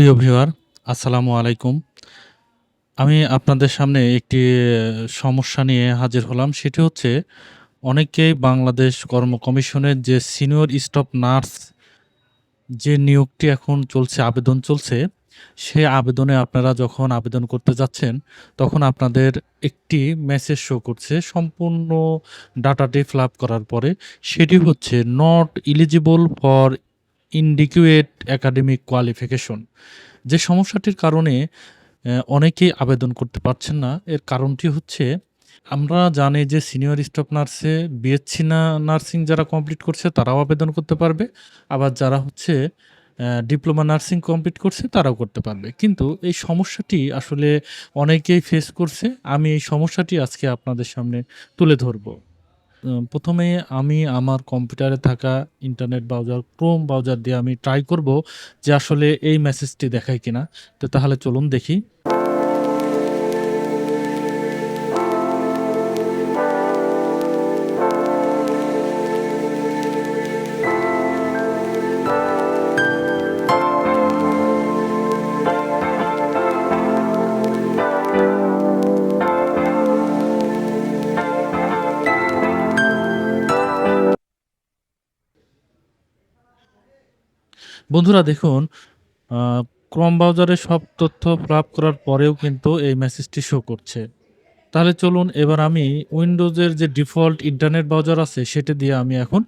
প্রিয় ভিউয়ার, আসসালামু আলাইকুম। আমি আপনাদের সামনে একটি সমস্যা নিয়ে হাজির হলাম। সেটি হচ্ছে অনেকেই বাংলাদেশ কর্ম কমিশনের যে সিনিয়র স্টাফ নার্স যে নিয়োগটি এখন চলছে, আবেদন চলছে সেই আবেদনে আপনারা যখন আবেদন করতে যাচ্ছেন, তখন আপনাদের একটি মেসেজ শো করছে, সম্পূর্ণ ডাটাটি ফিল করার পরে। সেটি হচ্ছে not eligible for inadequate academic qualification. যে সমস্যাটির কারণে অনেকেই আবেদন করতে পারছেন না। এর কারণটি হচ্ছে, আমরা জানি যে সিনিয়র স্টাফ নার্সে বিএসসি না, নার্সিং যারা কমপ্লিট করছে, তারাও আবেদন করতে পারবে। আবার যারা হচ্ছে ডিপ্লোমা নার্সিং কমপ্লিট করছে, তারাও করতে পারবে। কিন্তু এই সমস্যাটি আসলে অনেকেই ফেস করছে। আমি এই সমস্যাটি আজকে আপনাদের সামনে তুলে ধরবো। প্রথমে আমি আমার কম্পিউটারে থাকা ইন্টারনেট ব্রাউজার, ক্রোম ব্রাউজার দিয়ে আমি ট্রাই করব যে আসলে এই মেসেজটি দেখায় কিনা। তো তাহলে চলুন দেখি। বন্ধুরা দেখুন ক্রম ব্রাউজারে সব তথ্য প্রাপ করার পরেও কিন্তু এই মেসেজটি শো করছে। তাহলে চলুন এবার আমি উইন্ডোজের যে ডিফল্ট ইন্টারনেট ব্রাউজার আছে, সেটা দিয়ে আমি এখন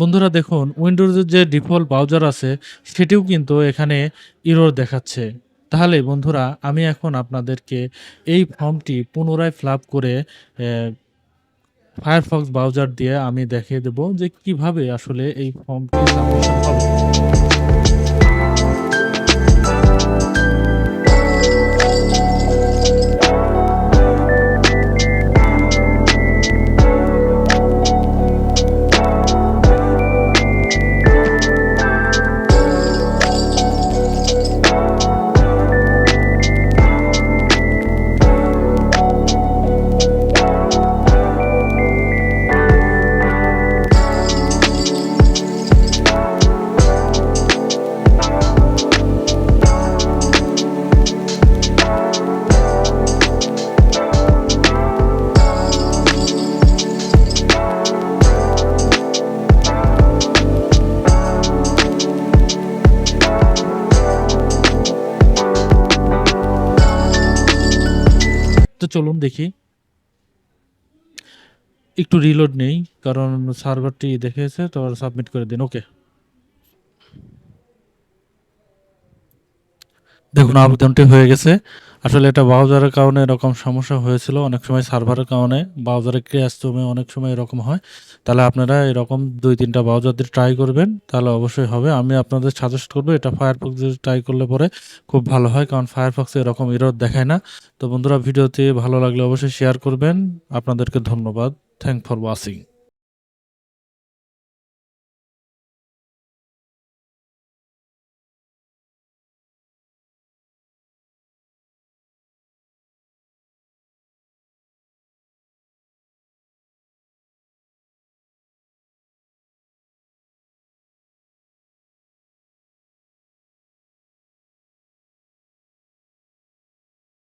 বন্ধুরা দেখুন উইন্ডোজের যে ডিফল্ট ব্রাউজার আছে, সেটিও কিন্তু এখানে ইরোর দেখাচ্ছে। তাহলে বন্ধুরা, আমি এখন আপনাদেরকে এই ফর্মটি পুনরায় ফ্লাপ করে ফায়ারফক্স ব্রাউজার দিয়ে আমি দেখিয়ে দেব যে কীভাবে আসলে এই ফর্মটি সাবমিশন হবে। তো চলুন দেখি। একটু রিলোড নেই কারণ সার্ভারটি দেখেছে তো সাবমিট করে দিন ওকে দেখুন আবেদনটি হয়ে গেছে। আসলে এটা ব্রাউজারের কারণে এরকম সমস্যা হয়েছিল। অনেক সময় সার্ভারের কারণে ব্রাউজারে ক্র্যাশ জমে অনেক সময় এরকম হয়। তাহলে আপনারা এরকম দুই, তিনটা ব্রাউজার দিয়ে ট্রাই করবেন, তাহলে অবশ্যই হবে। আমি আপনাদের সাজেস্ট করব, এটা ফায়ারফক্স দিয়ে ট্রাই করলে পরে খুব ভালো হয়, কারণ ফায়ারফক্সে এরকম ইরর দেখায় না। তো বন্ধুরা ভিডিওতে ভালো লাগলে অবশ্যই শেয়ার করবেন। আপনাদেরকে ধন্যবাদ। Thank for watching